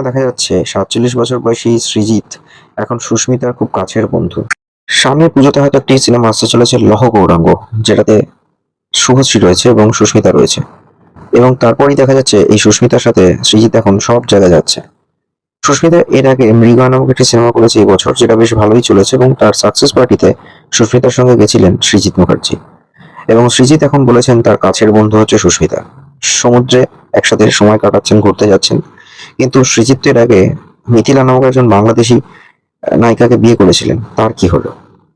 দেখা যাচ্ছে সাতচল্লিশ বছর বয়সী সৃজিত এখন সুস্মিতার খুব কাছের বন্ধু। সামনের পুজোতে হয়তো একটি সিনেমা আসতে চলেছে লহ গৌরাঙ্গ, যেটাতে শুভশ্রী রয়েছে এবং সুস্মিতা রয়েছে। এবং তারপরেই দেখা যাচ্ছে এই সুস্মিতার সাথে সৃজিত এখন সব জায়গায় যাচ্ছে। সুস্মিতা এর আগে মৃগা নামক একটি সিনেমা করেছে এই বছর, যেটা বেশ ভালোই চলেছে এবং তার সাকসেস পার্টিতে সুস্মিতার সঙ্গে গেছিলেন সৃজিত মুখার্জি। এবং সৃজিত এখন বলেছেন তার কাছের বন্ধু হচ্ছে সুস্মিতা। সমুদ্রে একসাথে সময় কাটাচ্ছেন, ঘুরতে যাচ্ছেন। কিন্তু এর আগে মিথিলা নামক একজন বাংলাদেশি নায়িকাকে বিয়ে করেছিলেন। তার কি হলো?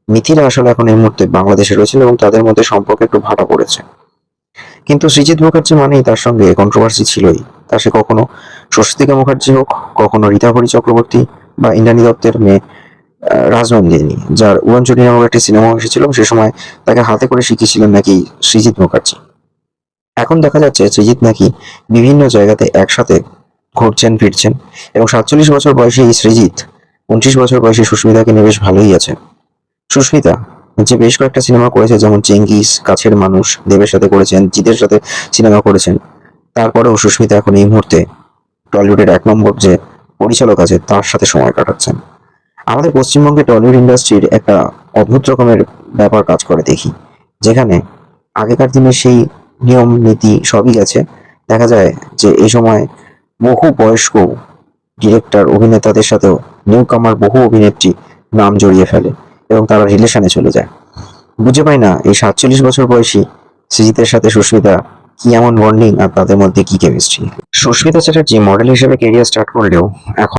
মিথিলা আসলে এখন এই মুহূর্তে বাংলাদেশে রয়েছেন এবং তাদের মধ্যে সম্পর্ক একটু ভাটা পড়েছে। কিন্তু সৃজিত মুখার্জি মানেই তার সঙ্গে কন্ট্রোভার্সি ছিলই। তা সে কখনো স্বস্তিকা মুখার্জি হোক, কখনো রীতাভরি চক্রবর্তী বা ইন্দ্রাণী দত্তের মেয়ে রাজনন্দিনী, যার উড়নচুরি নামক একটি সিনেমা এসেছিল সে সময় তাকে হাতে করে শিখিয়েছিলেন নাকি সৃজিত মুখার্জি। এখন দেখা যাচ্ছে সৃজিত নাকি বিভিন্ন জায়গাতে একসাথে ঘুরছেন, ফিরছেন এবং সাতচল্লিশ বছর বয়সী সৃজিত, উনত্রিশ বছর বয়সী সুস্মিতাকে নিয়ে বেশ ভালোই আছে। সুস্মিতা, যে বেশ কয়েকটা সিনেমা করেছে, যেমন চেঙ্গিস, কাছের মানুষ, দেবের সাথে করেছেন, জিতের সাথে সিনেমা করেছেন, তারপরেও সুস্মিতা এখন এই মুহূর্তে টলিউডের এক নম্বর যে পরিচালক আছে, তার সাথে সময় কাটাচ্ছেন। আমাদের পশ্চিমবঙ্গে টলিউড ইন্ডাস্ট্রির একটা অদ্ভুত রকমের ব্যাপার কাজ করে দেখি, যেখানে আগেকার দিনে সেই নিয়ম, নীতি সবই গেছে। দেখা যায় যে এই সময় বহু বয়স্ক ডিরেক্টর অভিনেতাদের সাথেও নিউ কামার বহু অভিনেত্রী নাম জড়িয়ে ফেলে এবং তারা রিলেশনে চলে যায়। বুঝে পাই না এই সাতচল্লিশ বছর বয়সী সৃজিতের সাথে সুস্মিতা কি এমন বন্ডিং আর তাদের মধ্যে কি কেমিস্ট্রি সুস্মিতা চ্যাটার্জি মডেল হিসেবে কেরিয়ার স্টার্ট করলেও এখন